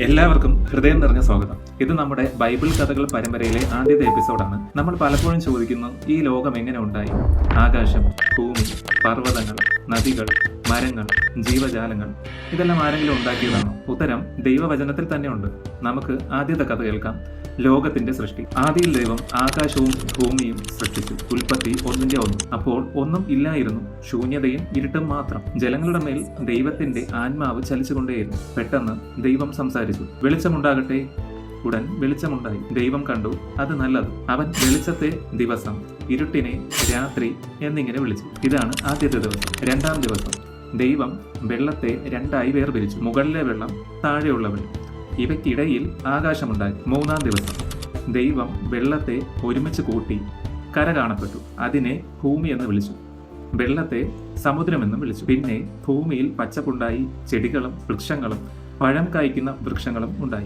എല്ലാവർക്കും ഹൃദയം നിറഞ്ഞ സ്വാഗതം. ഇത് നമ്മുടെ ബൈബിൾ കഥകൾ പരമ്പരയിലെ ആദ്യത്തെ എപ്പിസോഡാണ്. നമ്മൾ പലപ്പോഴും ചോദിക്കുന്നു ഈ ലോകം എങ്ങനെ ഉണ്ടായി? ആകാശം ഭൂമി പർവതങ്ങൾ നദികൾ മരങ്ങൾ ജീവജാലങ്ങൾ ഇതെല്ലാം ആരെങ്കിലും ഉണ്ടാക്കിയതാണോ? ഉത്തരം ദൈവവചനത്തിൽ തന്നെ ഉണ്ട് നമുക്ക് ആദ്യത്തെ കഥ കേൾക്കാം. ലോകത്തിന്റെ സൃഷ്ടി. ആദ്യം ദൈവം ആകാശവും ഭൂമിയും സൃഷ്ടിച്ചു. ഉൽപ്പത്തി ഒന്നിന്റെ ഒന്ന്. അപ്പോൾ ഒന്നും ഇല്ലായിരുന്നു. ശൂന്യതയും ഇരുട്ടും മാത്രം. ജലങ്ങളുടെ മേൽ ദൈവത്തിന്റെ ആത്മാവ് ചലിച്ചുകൊണ്ടേയിരുന്നു. പെട്ടെന്ന് ദൈവം സംസാരിച്ചു. വെളിച്ചമുണ്ടാകട്ടെ? ഉടൻ വെളിച്ചമുണ്ടായി. ദൈവം കണ്ടു. അത് നല്ലത്. അവൻ വെളിച്ചത്തെ ദിവസം ഇരുട്ടിനെ രാത്രി എന്നിങ്ങനെ വിളിച്ചു. ഇതാണ് ആദ്യത്തെ ദിവസം. രണ്ടാം ദിവസം. ദൈവം വെള്ളത്തെ രണ്ടായി വേർതിരിച്ചു മുകളിലെ വെള്ളം താഴെയുള്ള വെള്ളം ഇവയ്ക്കിടയിൽ ആകാശമുണ്ടായി. മൂന്നാം ദിവസം ദൈവം വെള്ളത്തെ ഒരുമിച്ച് കൂട്ടി കര കാണപ്പെട്ടു. അതിനെ ഭൂമി എന്ന് വിളിച്ചു. വെള്ളത്തെ സമുദ്രമെന്നും വിളിച്ചു. പിന്നെ ഭൂമിയിൽ പച്ചപ്പുണ്ടായി ചെടികളും വൃക്ഷങ്ങളും പഴം കായ്ക്കുന്ന വൃക്ഷങ്ങളും ഉണ്ടായി.